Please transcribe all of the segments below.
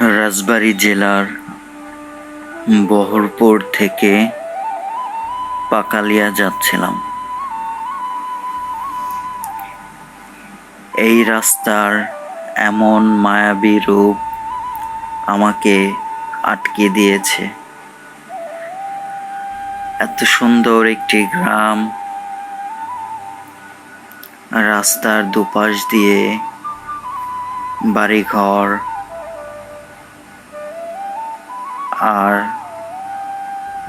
রাজবাড়ী জেলার বহরপুর থেকে পাকালিয়া যাচ্ছিলাম। এই রাস্তার এমন মায়াবী রূপ আমাকে আটকে দিয়েছে। এত সুন্দর একটি গ্রাম, রাস্তার দুপাশ দিয়ে বাড়িঘর আর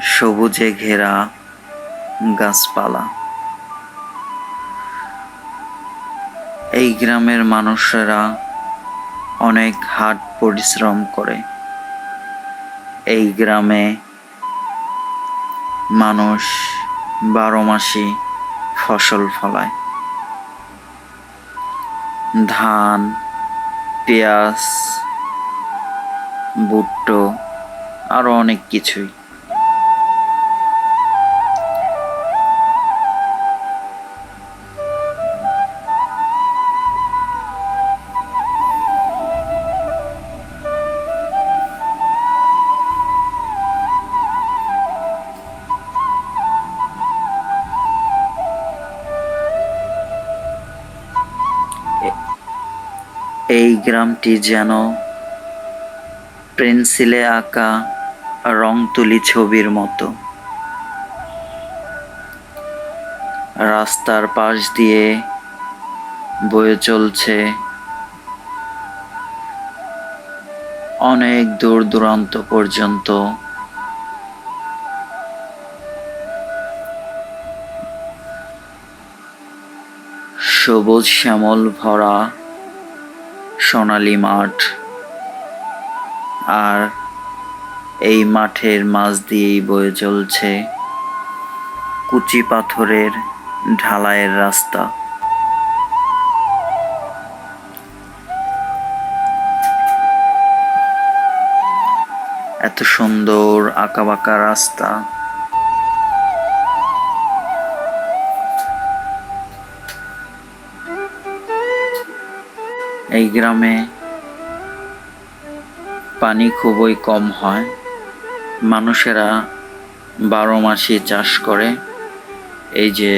সবুজে ঘেরা গাছপালা। এই গ্রামের মানুষেরা অনেক হাট পরিশ্রম করে। এই গ্রামে মানুষ বারো মাসই ফসল ফলায়। ধান, পেঁয়াজ ভুট্টো আরও অনেক কিছুই। এই গ্রামটি যেন পেন্সিলে আঁকা রং তুলি ছবির মতো। রাস্তার পাশ দিয়ে বয়ে চলছে অনেক দূর দূরান্ত পর্যন্ত সবুজ শ্যামল ভরা সোনালী মাঠ আর এই মাঠের মাঝ দিয়েই বয়ে চলছে কুচি পাথরের ঢালাইয়ের রাস্তা। এত সুন্দর আঁকাবাঁকা রাস্তা। এই গ্রামে পানি খুবই কম হয়। মানুষেরা বারো মাসই চাষ করে। এই যে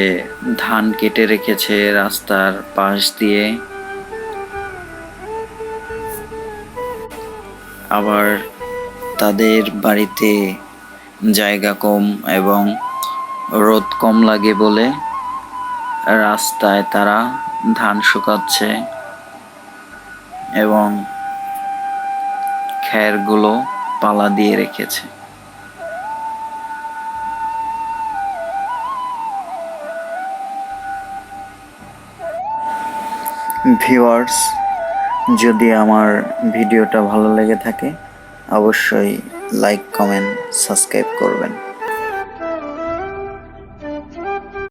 ধান কেটে রেখেছে রাস্তার পাশ দিয়ে। আবার তাদের বাড়িতে জায়গা কম এবং রোদ কম লাগে বলে রাস্তায় তারা ধান শুকাচ্ছে এবং খ্যারগুলো পালা দিয়ে রেখেছে। ভিউয়ার্স যদি আমার ভিডিওটা ভালো লেগে থাকে অবশ্যই লাইক কমেন্ট সাবস্ক্রাইব করবেন।